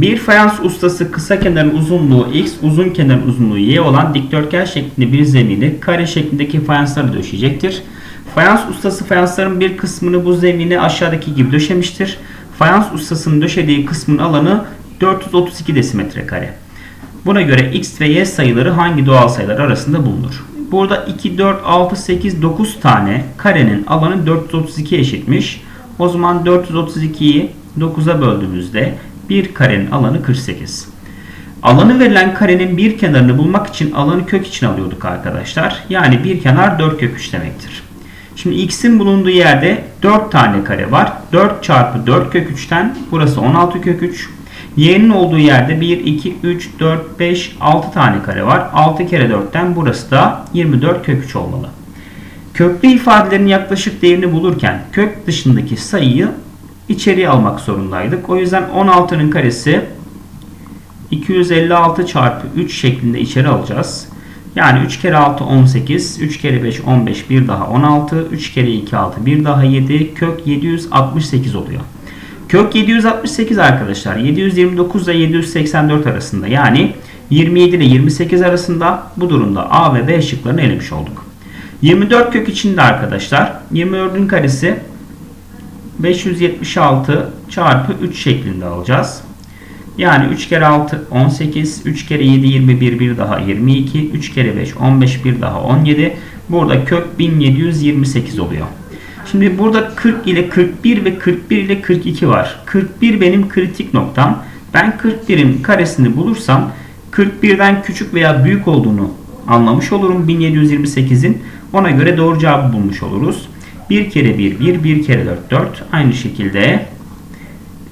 Bir fayans ustası kısa kenarın uzunluğu x, uzun kenarın uzunluğu y olan dikdörtgen şeklinde bir zemini kare şeklindeki fayansları döşeyecektir. Fayans ustası fayansların bir kısmını bu zemine aşağıdaki gibi döşemiştir. Fayans ustasının döşediği kısmın alanı 432 desimetre kare. Buna göre x ve y sayıları hangi doğal sayılar arasında bulunur? Burada 2, 4, 6, 8, 9 tane karenin alanı 432 eşitmiş. O zaman 432'yi 9'a böldüğümüzde bir karenin alanı 48. Alanı verilen karenin bir kenarını bulmak için alanı kök için alıyorduk arkadaşlar. Yani bir kenar 4 kök 3 demektir. Şimdi x'in bulunduğu yerde 4 tane kare var. 4 çarpı 4 kök 3'ten burası 16 kök 3. Y'nin olduğu yerde 1, 2, 3, 4, 5, 6 tane kare var. 6 kere 4'ten burası da 24 kök 3 olmalı. Köklü ifadelerin yaklaşık değerini bulurken kök dışındaki sayıyı içeriye almak zorundaydık. O yüzden 16'nın karesi 256 çarpı 3 şeklinde içeri alacağız. Yani 3 kere 6 18, 3 kere 5 15, bir daha 16, 3 kere 2 6, bir daha 7, kök 768 oluyor. Kök 768 arkadaşlar 729 ile 784 arasında yani 27 ile 28 arasında bu durumda A ve B şıklarını elemiş olduk. 24 kök içinde arkadaşlar 24'ün karesi 576 çarpı 3 şeklinde alacağız. Yani 3 kere 6 18, 3 kere 7 21, bir daha 22, 3 kere 5 15, bir daha 17. Burada kök 1728 oluyor. Şimdi burada 40 ile 41 ve 41 ile 42 var. 41 benim kritik noktam. Ben 41'in karesini bulursam 41'den küçük veya büyük olduğunu anlamış olurum 1728'in. Ona göre doğru cevabı bulmuş oluruz. 1 kere 1 1, 1 kere 4 4. Aynı şekilde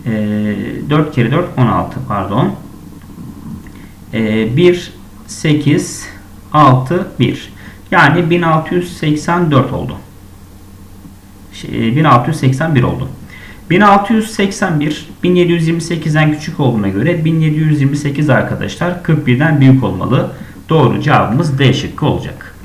e, 4 kere 4 16 pardon. E, 1 8 6 1. Yani 1684 oldu. Şey, 1681 oldu. 1681 1728'den küçük olduğuna göre 1728 arkadaşlar 41'den büyük olmalı. Doğru cevabımız D şıkkı olacak.